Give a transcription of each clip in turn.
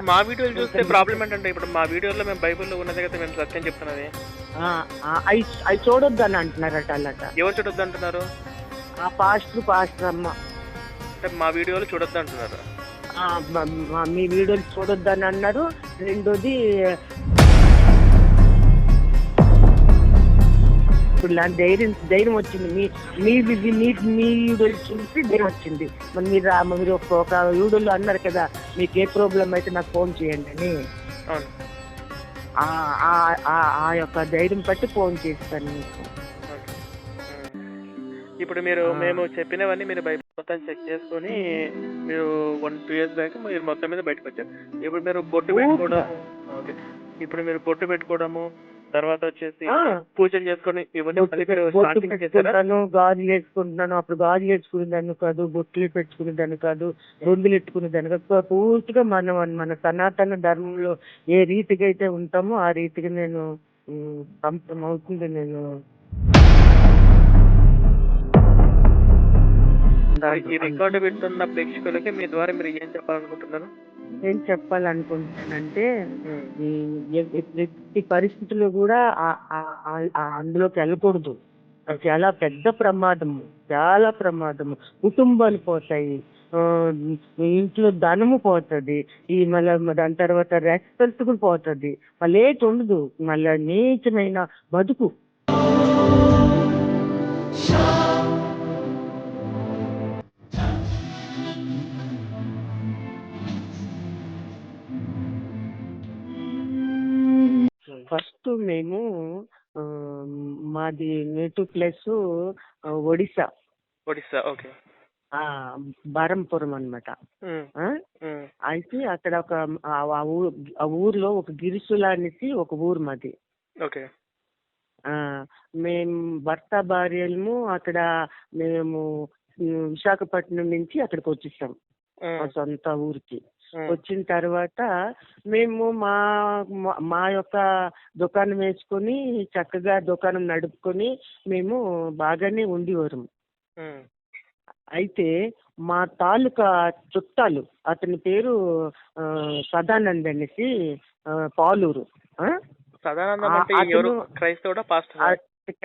ఇప్పుడు మా వీడియోలు చూస్తే ప్రాబ్లం ఏంటంటే ఇప్పుడు మా వీడియోలో మేము బైబిల్లో ఉన్నదే కదా మేము సత్యం చెప్తున్నది. అవి అవి చూడొద్దని అంటున్నారట అలాట ఎవరు చూడొద్దు అంటున్నారు ఆ పాస్టర్ పాస్టర్ అమ్మ. అంటే మా వీడియోలు చూడొద్దు అంటున్నారు ఆ, మ- వీడియోలు చూడొద్దని అన్నారు. రెండోది ఇప్పుడు ధైర్యం ధైర్యం వచ్చింది. మీ మీ మీ మీ మీ వీడియోలు చూసి ధైర్యం వచ్చింది. మరి మీరు మీరు ఒక వీడియోలో అన్నారు కదా మీకు ఏ ప్రాబ్లం అయితే నాకు ఫోన్ చేయండి అని. ఆ- యొక్క ధైర్యం బట్టి ఫోన్ చేస్తాను మీకు. ఇప్పుడు మీరు. మేము చెప్పినవన్నీ మీరు బైబిల్ మొత్తం చెక్ చేసుకొని మీరు వన్ టూ ఇయర్స్ బ్యాక్ మీరు మొత్తం మీద బయటకు వచ్చారు. ఇప్పుడు మీరు బొట్టు పెట్టుకోవడం ఓకే. ఇప్పుడు మీరు బొట్టు పెట్టుకోవడము తర్వాత వచ్చేసి. పూజలు చేసుకొని ఇవన్నీ పెట్టుకుంటాను గాజులు వేసుకుంటున్నాను. అప్పుడు గాజులు వేసుకునేదాన్ని కాదు బొట్లు పెట్టుకునేదాన్ని కాదు రొందులు ఎట్టుకునేదాన్ని కాదు. పూర్తిగా మన మన సనాతన ధర్మంలో ఏ రీతిగా అయితే ఉంటామో ఆ రీతిగా నేను సంపూర్ణం అవుతుంది నేను. ఈ రికార్డు వింటున్న ప్రేక్షకులకి మీ ద్వారా మీరు ఏం చెప్పాలనుకుంటున్నారు? ఏం చెప్పాలనుకుంటున్నానంటే ఈ ఎట్టి పరిస్థితులు కూడా అందులోకి వెళ్ళకూడదు. చాలా పెద్ద ప్రమాదము చాలా ప్రమాదము. కుటుంబాలు పోతాయి ఆ, ఇంట్లో ధనము పోతుంది ఈ మళ్ళీ దాని తర్వాత రెస్పెక్ట్ కూడా పోతుంది. మళ్ళీ ఏటి ఉండదు మళ్ళీ నీచమైన బతుకు. మేము మాది native place Odisha. Odisha okay. ఆ, బారంపురం ఉమ్? ఉమ్, అయితే అక్కడ ఒక ఆ ఆ ఊ- ఆ ఊర్లో ఒక గిరిసుల అనేసి ఒక ఊరు మాది. ఓకే. ఆ మేము భర్త భార్యలము అక్కడ మేము ఉమ్, విశాఖపట్నం నుంచి అక్కడికి వచ్చేసాం. ఉమ్, మా సొంత ఊరికి. వచ్చిన తర్వాత మేము మా మా- యొక్క దుకాణం వేసుకొని చక్కగా దుకాణం నడుపుకొని మేము బాగానే ఉండేవారు. అయితే మా తాలూకా చుట్టాలు అతని పేరు సదానంద్ అనేసి పాలూరు? సదానందం ఆ- అంటే ఎవరు? అతను- క్రైస్తవుడా పాస్టర్? ఆ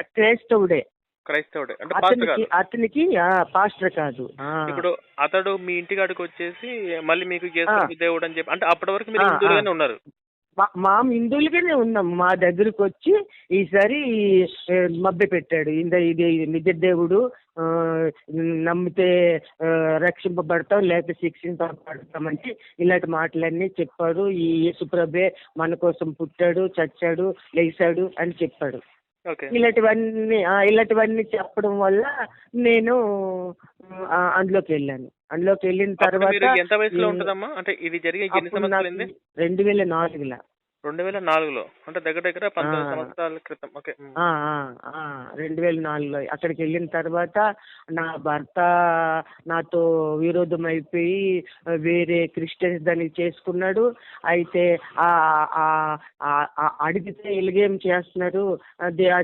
క్రైస్తవుడే. క్రైస్తవుడే. అంటే పాస్టర్ అతనికి కాదు. అతనికి ఆ, పాస్టర్ కాదు. ఇప్పుడు అతడు మీ ఇంటికాడికి వచ్చేసి మళ్ళీ మీకు దేవుడు అని చెప్పి అంటే అప్పటి వరకు మీరు హిందువులుగానే. ఉన్నారు. మా- హిందువులుగానే ఉన్నాం. మా దగ్గరకు వచ్చి ఈసారి మభ్య పెట్టాడు. ఇంద ఇది నిజ దేవుడు నమ్మితే రక్షింపబడతాం లేకపోతే శిక్షింపబడతామంటే ఇలాంటి మాటలన్నీ చెప్పాడు. ఈ యేసుప్రభే మన కోసం పుట్టాడు చచ్చాడు లేచాడు అని చెప్పాడు. ఇలాంటివన్నీ ఆ, ఇలాంటివన్నీ చెప్పడం వల్ల నేను అందులోకి వెళ్ళాను. అందులోకి వెళ్ళిన తర్వాత ఎంత వయసులో ఉంటుందమ్మా? అంటే ఇది జరిగే ఎన్ని సంవత్సరాలు రెండు వేల నాలుగులో. రెండు వేల నాలుగులో. అంటే దగ్గర దగ్గర పంతొమ్మిది. సంవత్సరాల క్రితం. ఓకే. రెండు వేల నాలుగులో. అక్కడికి వెళ్ళిన తర్వాత నా భర్త నాతో విరోధం అయిపోయి వేరే క్రిస్టియన్స్ దాన్ని చేసుకున్నాడు. అయితే అడిగితే ఇలాగేం చేస్తున్నారు?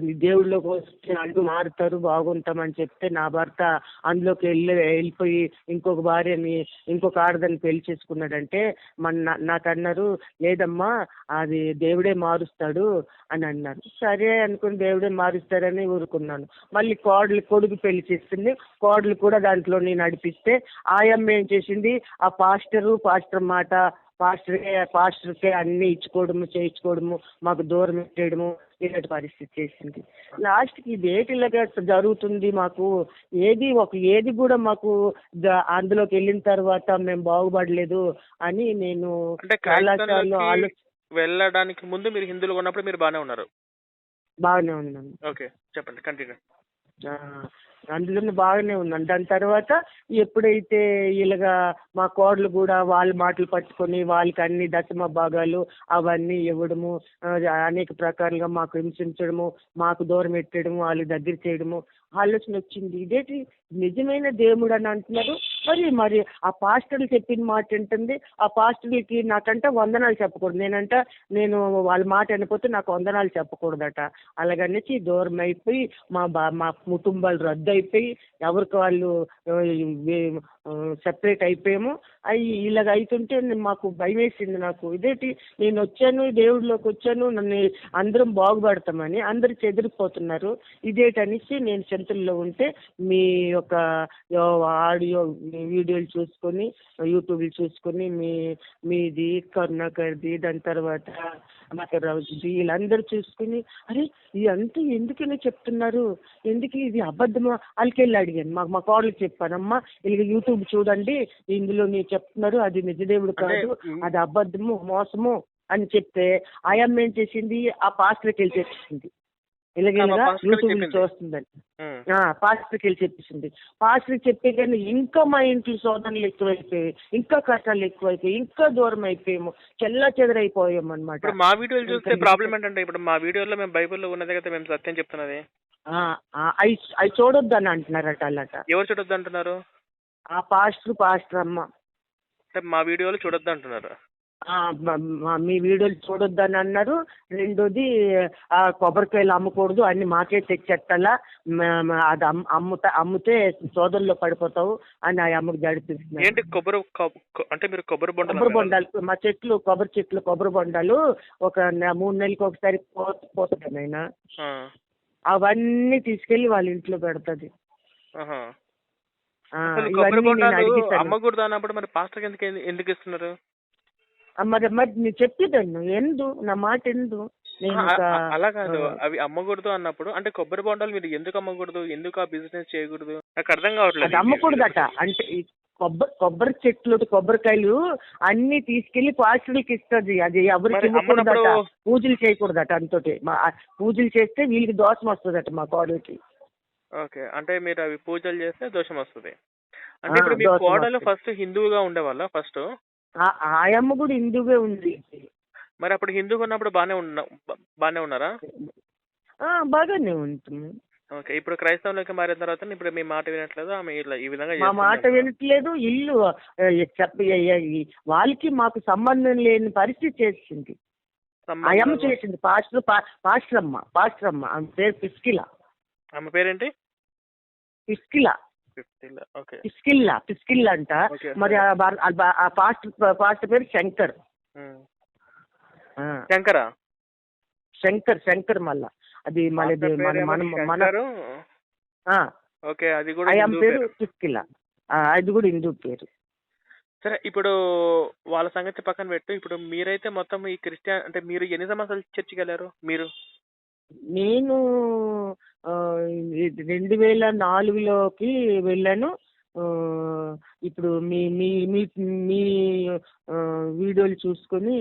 దేవుళ్ళకి వస్తే అడుగు మారుతారు బాగుంటామని చెప్తే నా భర్త అందులోకి వెళ్ళి వెళ్ళిపోయి ఇంకొక భార్యని ఇంకొక ఆడదాన్ని పెళ్ళి చేసుకున్నాడంటే మన నా- నాకు అన్నారు లేదమ్మా అది దేవుడే మారుస్తాడు అని అన్నారు సరే అనుకుని దేవుడే మారుస్తారని ఊరుకున్నాను. మళ్ళీ కోడలు కొడుకు పెళ్ళి చేస్తుంది. కోడలు కూడా దాంట్లో నేను నడిపిస్తే ఆయమ్మ ఏం చేసింది? ఆ పాస్టరు పాస్టర్ మాట పాస్టర్కే పాస్టర్కే అన్ని ఇచ్చుకోవడము చేయించుకోవడము మాకు దూరం పెట్టేయడము ఇలాంటి పరిస్థితి చేసింది. లాస్ట్కి ఇలాగా జరుగుతుంది మాకు ఏది ఒక ఏది కూడా మాకు అందులోకి వెళ్ళిన తర్వాత మేము బాగుపడలేదు అని నేను చాలా సార్లు ఆలోచన వెళ్ళడానికి ముందు మీరు హిందువులుగా ఉన్నప్పుడు మీరు బాగానే ఉన్నారు. బాగానే ఉన్నాను ఓకే చెప్పండి కంటిన్యూ ఆ, అందులోనే బాగానే ఉన్నాను దాని తర్వాత ఎప్పుడైతే ఇలాగా మా కోడలు కూడా వాళ్ళ మాటలు పట్టుకొని వాళ్ళకి అన్ని దశమ భాగాలు అవన్నీ ఇవ్వడము అనేక ప్రకారంగా మాకు హింసించడము మాకు దూరం పెట్టడము వాళ్ళకి దగ్గర చేయడము ఆలోచన వచ్చింది. ఇదేంటి నిజమైన దేవుడు అని అంటున్నారు. మరి మరి ఆ పాస్టర్లు చెప్పిన మాట ఏంటంది ఆ పాస్టర్లకి నాకంట వందనాలు చెప్పకూడదు. నేనంట నేను వాళ్ళ మాట వినకపోతే నాకు వందనాలు చెప్పకూడదట. అలాగనేసి దూరం అయిపోయి మా బా మా కుటుంబాలు రద్దు అయిపోయి ఎవరికి వాళ్ళు సెపరేట్ అయిపోయాము అవి ఇలాగ అవుతుంటే మాకు భయం వేసింది నాకు ఇదేంటి నేను వచ్చాను దేవుడిలోకి వచ్చాను నన్ను అందరం బాగుపడతామని అందరు చెదిరిపోతున్నారు. ఇదేటనేసి నేను సెంటర్లో ఉంటే మీ యొక్క ఆడియో వీడియోలు చూసుకొని యూట్యూబ్లు చూసుకొని మీ మీది కరుణాకర్ది దాని తర్వాత మకరావుది వీళ్ళందరూ చూసుకుని అరే ఇదంతా ఎందుకని చెప్తున్నారు? ఎందుకు ఇది అబద్ధమా? వాళ్ళకి వెళ్ళి అడిగాను మాకు మా కోడలికి చెప్పానమ్మా ఇలా యూట్యూబ్ చూడండి. ఇందులో మీరు చెప్తున్నారు. అది నిజదేవుడు కాదు. అది అబద్ధము మోసము అని చెప్తే ఆయమ్మ ఏం చేసింది? ఆ పాస్టర్కి వెళ్ళి చెప్పింది ఇలాగే ఆ, మా ఇలాగా పాస్టర్కి యూట్యూబ్. ఆ, పాస్టర్కి వెళ్ళి చెప్పింది పాస్టర్కి చెప్పే కానీ ఇంకా మా ఇంట్లో శోధనలు ఎక్కువైపోయాయి ఇంకా కష్టాలు ఎక్కువైపోయాయి ఇంకా దూరం అయిపోయాము చెల్లా చెదరైపోయాం అనమాట మా వీడియోలు చూస్తే ప్రాబ్లం ఏంటంటే ఇప్పుడు మా వీడియోలో మేము బైబిల్లో ఉన్నదే కదా మేము సత్యం చెప్తున్నది. అవి అవి చూడొద్దని అంటున్నారట అలాట ఎవరు చూడొద్దు అంటున్నారు ఆ పాస్టర్ పాస్టర్ అమ్మ. మా వీడియోలు చూడొద్దు అంటున్నారు మ- వీడియోలు చూడొద్దని అన్నారు. రెండోది ఆ కొబ్బరికాయలు అమ్మకూడదు అన్ని మాకే తెచ్చెట్టాలా అది అమ్- అమ్ముతా అమ్మితే సోదరులో పడిపోతావు అని ఆ అమ్మకి జడిపిస్తున్నారు ఏంటి కొబ్బరి అంటే మీరు కొబ్బరి బొండలు కొబ్బరి? బొండాలు మా చెట్లు కొబ్బరి చెట్లు కొబ్బరి బొండాలు ఒక మూడు నెలలకు ఒకసారి ఆ, అవన్నీ తీసుకెళ్ళి వాళ్ళ ఇంట్లో పెడతది. అమ్మకూడదు అన్నప్పుడు మరి పాస్టర్కి ఎందుకు ఎందుకు ఇస్తున్నారు? మరి మరి నేను చెప్పేదాన్ని. ఎందు? నా మాట ఎందు? అలా కాదు. అవి అమ్మకూడదు అన్నప్పుడు అంటే కొబ్బరి బొండాలు మీరు ఎందుకు అమ్మకూడదు? ఎందుకు ఆ బిజినెస్ చేయకూడదు? నాకు అర్థం కావట్లేదు అమ్మకూడదట. అంటే కొబ్బరి కొబ్బరి చెట్లు కొబ్బరికాయలు అన్ని తీసుకెళ్ళి పాస్టర్లకి ఇస్తుంది. అది ఎవరికి ఇవ్వకూడదట. పూజలు చేయకూడదట అంతటి. పూజలు చేస్తే వీళ్ళకి దోషం వస్తుందట మా కోడలికి. ఓకే. అంటే మీరు అవి పూజలు చేస్తే దోషం వస్తుంది. అంటే ఇప్పుడు మీ కోడలు. ఫస్ట్ హిందువుగా ఉండేవాళ్ళ ఫస్ట్? ఆ- ఆయమ్మ కూడా హిందూగా ఉంది. మరి అప్పుడు హిందూగా ఉన్నప్పుడు బానే ఉన్న బా- బానే ఉన్నారా? ఆ, బాగానే ఉంటుంది. ఓకే ఇప్పుడు క్రైస్తవంలోకి మారిన తర్వాత ఇప్పుడు మీ మాట వినట్లేదు? ఆమె ఇలా ఈ విధంగా మా మాట. వినట్లేదు ఇల్లు ఆ, చెప్ప ఈ- వాళ్ళకి మాకు సంబంధం లేని పరిస్థితి చేసింది. సంబంధం- ఆయమ్మ చేసింది పాస్టర్ పా- పాస్టర్ అమ్మ పాస్టర్ అమ్మ ఆమె పేరు పిస్కిల. ఆమె పేరేంటి? పిస్కిల. పిస్కిల్ల పిస్కిల్ అంట. మరి ఆ పాస్టర్ పాస్టర్ పేరు శంకర్. ఆ, శంకరా? శంకర్ శంకర్ మళ్ళా అది మన మన ఓకే అది కూడా హిందూ పేరు అది కూడా హిందూ పేరు. సరే ఇప్పుడు వాళ్ళ సంగతి పక్కన పెట్టు. ఇప్పుడు మీరైతే మొత్తం ఈ క్రిస్టియన్ అంటే మీరు ఎన్ని సంవత్సరాలు చర్చికి వెళ్ళారు మీరు? నేను రెండు వేల నాలుగులోకి వెళ్ళాను. ఇప్పుడు మీ మీ మీ మీ వీడియోలు చూసుకొని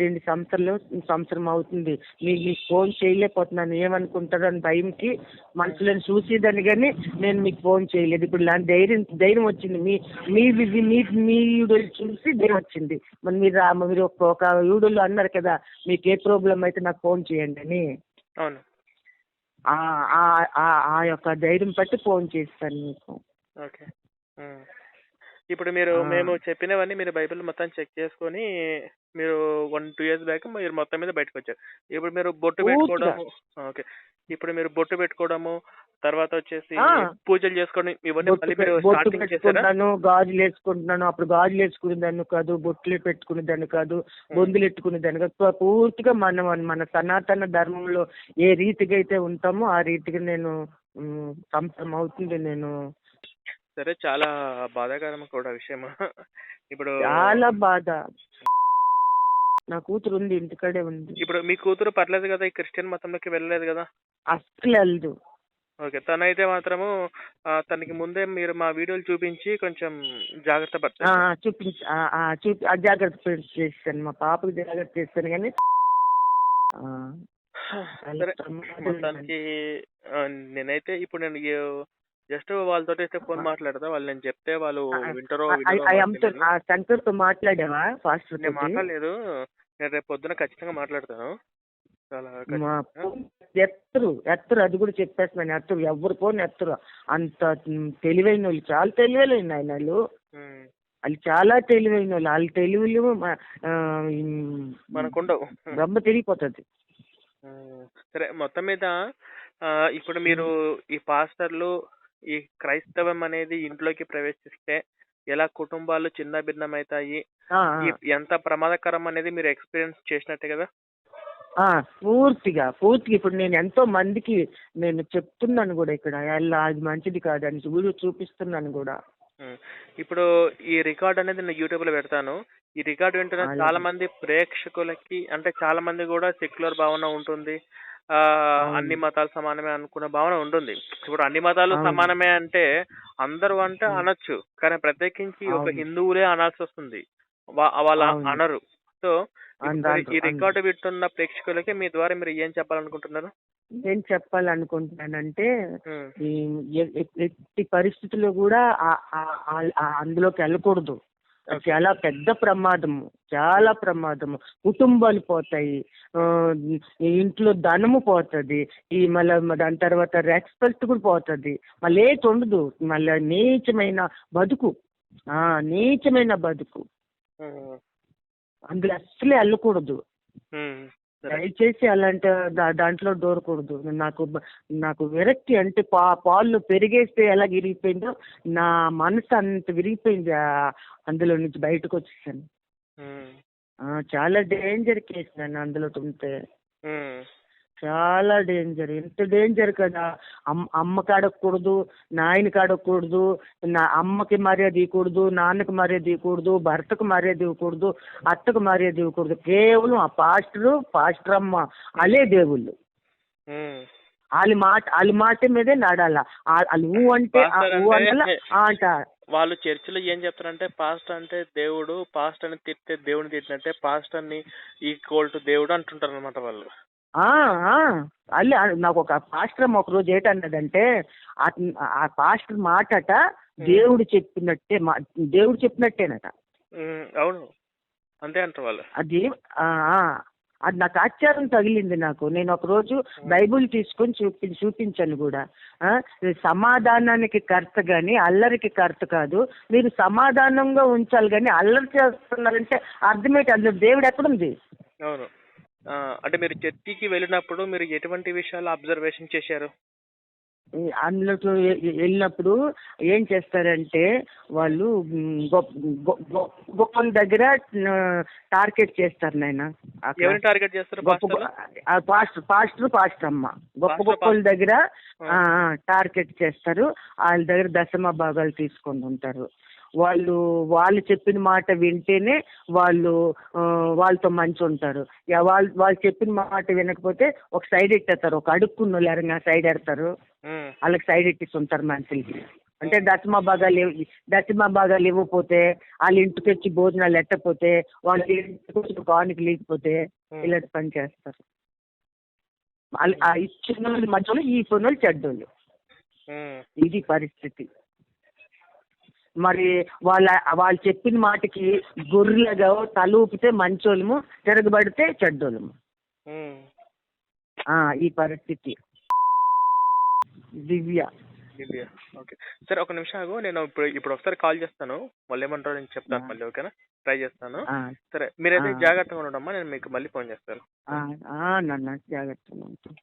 రెండు సంవత్సరాలు సంవత్సరం అవుతుంది. మీ మీకు ఫోన్ చేయలేకపోతున్నాను. ఏమనుకుంటారని అని భయంకి మనుషులను చూసేదాన్ని కానీ నేను మీకు ఫోన్ చేయలేదు. ఇప్పుడు నా ధైర్యం ధైర్యం వచ్చింది. మీ మీ మీ మీ వీడియోలు చూసి ధైర్యం వచ్చింది. మరి మీరు మీరు ఒక ఒక వీడియోలో అన్నారు కదా మీకు ఏ ప్రాబ్లం అయితే నాకు ఫోన్ చేయండి అని. అవును. ఆ- యొక్క ధైర్యం బట్టి ఫోన్ చేస్తాను మీకు ఓకే. ఇప్పుడు మీరు. మేము చెప్పినవన్నీ మీరు బైబిల్ మొత్తం చెక్ చేసుకొని మీరు వన్ టూ ఇయర్స్ బ్యాక్ మీరు మొత్తం మీద బయటకు వచ్చారు ఇప్పుడు మీరు బొట్టు. పెట్టుకోవడము ఓకే ఇప్పుడు మీరు బొట్టు పెట్టుకోవడము తర్వాత వచ్చేసి. పూజలు చేసుకోవడం ఇవన్నీ మళ్ళీ మీరు స్టార్టింగ్ చేశారా? గాజులు వేసుకుంటున్నాను అప్పుడు గాజులు వేసుకునేదాన్ని కాదు బొట్లు పెట్టుకునేదాన్ని కాదు బొందులు ఎట్టుకునేదాన్ని కాదు. పూ- పూర్తిగా మనం మన సనాతన ధర్మంలో ఏ రీతిగా అయితే ఉంటామో ఆ రీతిగా నేను సంవత్సరం అవుతుంది నేను. సరే చాలా బాధాకరం కూడా విషయం. ఇప్పుడు చాలా బాధ. నా కూతురు ఉంది ఇంటికాడే ఉంది. ఇప్పుడు మీ కూతురు పర్లేదు కదా ఈ క్రిస్టియన్ మతంలోకి వెళ్ళలేదు కదా? అస్సలు వెళ్ళదు. ఓకే. తనైతే మాత్రము ఆ, తనకి ముందే మీరు మా వీడియోలు చూపించి కొంచెం జాగ్రత్త ఆ, చూపించి ఆ, ఆ, చూపి ఆ జాగ్రత్త చేస్తాను. మా పాపకి జాగ్రత్త చేస్తాను కానీ ఆ, సరే. మొత్తానికి ఆ, నేనైతే ఇప్పుడు నేను జస్ట్ వాళ్ళతో అయితే ఫోన్ మాట్లాడతా. వాళ్ళు నేను చెప్తే వాళ్ళు వింటారో వినరో నాకు అయ్యంతో తెలీదు. ఆ తో మాట్లాడావా ఫాస్ట్ నేను మాట్లాడలేదు. నేను రేపు పొద్దున ఖచ్చితంగా మాట్లాడతాను. మా. ఎత్తరు ఎత్తరు అది కూడా చెప్పేస్తున్నాను ఎత్తరు ఎవరు పోని ఎత్తరు. అంత తెలివైన వాళ్ళు చాలా తెలివైన ఆయన వాళ్ళు. వాళ్ళు చాలా తెలివైన వాళ్ళు వాళ్ళ తెలివిలు మనకుండవు. బ్రహ్మ తిరిగిపోతుంది ఉమ్. సరే మొత్తం మీద ఇప్పుడు మీరు ఈ పాస్టర్లు ఈ క్రైస్తవం అనేది ఇంట్లోకి ప్రవేశిస్తే ఎలా కుటుంబాలు చిన్న భిన్నమవుతాయి ఈ- ఎంత ప్రమాదకరం అనేది మీరు ఎక్స్పీరియన్స్ చేసినట్టే కదా? పూర్తిగా పూర్తిగా ఇప్పుడు నేను ఎంతో మందికి నేను చెప్తున్నాను కూడా ఇక్కడ ఎలా అది మంచిది కాదని వీడియో చూపిస్తున్నాను కూడా. ఇప్పుడు ఈ రికార్డ్ అనేది నేను యూట్యూబ్లో పెడతాను ఈ రికార్డ్ వింటున్న. చాలా మంది ప్రేక్షకులకి అంటే చాలా మంది కూడా సెక్యులర్ భావన ఉంటుంది ఆ. అన్ని మతాలు సమానమే అనుకున్న భావన ఉంటుంది ఇప్పుడు అన్ని మతాలు. సమానమే అంటే అందరూ అంటే. అనొచ్చు కానీ ప్రత్యేకించి ఒక. హిందువులే అనాల్సి వస్తుంది వాళ్ళ. అనరు సో ఈ. రికార్డు వింటున్న ప్రేక్షకులకి మీ ద్వారా మీరు ఏం చెప్పాలనుకుంటున్నారు? నేను చెప్పాలనుకుంటున్నానంటే ఎట్టి పరిస్థితుల్లో కూడా అందులోకి వెళ్ళకూడదు. చాలా పెద్ద ప్రమాదము. చాలా ప్రమాదము. కుటుంబాలు పోతాయి. ఇంట్లో ధనము పోతుంది. ఈ మళ్ళీ దాని తర్వాత రెస్పెక్ట్ కూడా పోతుంది. మళ్ళీ ఏటి ఉండదు. మళ్ళీ నీచమైన బతుకు. ఆ నీచమైన బతుకు. అందులో అస్సలే వెళ్ళకూడదు. దయచేసి అలాంటి దాంట్లో దూరకూడదు నాకు నాకు విరక్తి అంటే పా పాలు పెరిగేస్తే ఎలా విరిగిపోయిందో నా మనసు అంత విరిగిపోయింది అందులో నుంచి బయటకు వచ్చేసాను చాలా డేంజర్ కేసు నన్ను అందులో ఉంటే. చాలా డేంజర్ ఎంత డేంజర్ కదా. అమ్మ అమ్మకి అడగకూడదు నాయనకి అడగకూడదు నా అమ్మకి మర్యాద ఇవ్వకూడదు నాన్నకి మర్యాద ఇవ్వకూడదు భర్తకు మర్యాద ఇవ్వకూడదు అత్తకు మర్యాద ఇవ్వకూడదు. కేవలం ఆ పాస్టరు పాస్టర్ అమ్మ అలే దేవుళ్ళు. వాళ్ళ మాట వాళ్ళ మాట మీదే నడాల. వాళ్ళు ఊ అంటే అంటే- వాళ్ళు చర్చిలో ఏం చెప్తారంటే పాస్ట్ అంటే దేవుడు పాస్ట్ అని తిట్టే దేవుని తిట్టినట్టే పాస్ట్ అని ఈక్వల్ టు దేవుడు అంటుంటారు అనమాట వాళ్ళు. అల్లే నాకు ఒక పాస్టర్ ఒక రోజు ఏంటన్నదంటే ఆ పాస్టర్ మాటట దేవుడు చెప్పినట్టే మా దేవుడు చెప్పినట్టేనట. అవును. అంతే అంటారు వాళ్ళు. అది అది నాకు ఆశ్చర్యం తగిలింది నాకు. నేను ఒక రోజు బైబుల్ తీసుకొని చూపి చూపించాను కూడా. సమాధానానికి కర్త కానీ అల్లరికి కర్త కాదు. మీరు సమాధానంగా ఉంచాలి కానీ అల్లరి చేస్తున్నారంటే అర్థమేంటి? అందులో దేవుడు ఎక్కడుంది అవును. అంటే మీరు చర్చికి వెళ్ళినప్పుడు మీరు ఎటువంటి విషయాలు అబ్జర్వేషన్ చేశారు? అందులోకి వెళ్ళినప్పుడు ఏం చేస్తారంటే వాళ్ళు గొప్పల దగ్గర టార్గెట్ చేస్తారు నాయన టార్గెట్ చేస్తారు? పాస్టర్ పాస్టర్ పాస్టర్ అమ్మ. గొప్ప గొప్పల దగ్గర. టార్గెట్ చేస్తారు. వాళ్ళ దగ్గర దశమ భాగాలు తీసుకొని ఉంటారు. వాళ్ళు వాళ్ళు చెప్పిన మాట వింటేనే వాళ్ళు వాళ్ళతో మంచి ఉంటారు వాళ్ళు వాళ్ళు చెప్పిన మాట వినకపోతే ఒక సైడ్ ఎట్టేస్తారు. ఒక అడుక్కున్న వాళ్ళు ఎవరైనా సైడ్ ఎడతారు. వాళ్ళకి సైడ్ ఎట్టిస్ ఉంటారు మనుషులకి. అంటే దశమ భాగాలు ఇవ్వ- దశమ భాగాలు ఇవ్వకపోతే వాళ్ళ ఇంటికి వచ్చి భోజనాలు ఎట్టకపోతే వాళ్ళ ఇంటికి కానికి లేకపోతే ఇలాంటి పని చేస్తారు. ఇచ్చిన వాళ్ళు మంచోళ్ళు ఈ పనులు చెడ్డోళ్ళు. ఇది పరిస్థితి. మరి వాళ్ళ వాళ్ళు చెప్పిన మాటకి గొర్రెలుగా తల ఊపితే మంచోళ్ళము తిరగబడితే చెడ్డోళ్ళము. ఆ, ఈ పరిస్థితి. దివ్య. దివ్య. ఓకే. సరే ఒక నిమిషం ఆగు. నేను ఇప్పుడు ఇప్పుడు ఒకసారి కాల్ చేస్తాను. వాళ్ళు ఏమంటారో నేను చెప్తాను. మళ్ళీ ఓకేనా? ట్రై చేస్తాను. సరే మీరైతే. జాగ్రత్తగా ఉండమ్మా నేను మీకు మళ్ళీ ఫోన్ చేస్తాను. జాగ్రత్తగా ఉంటా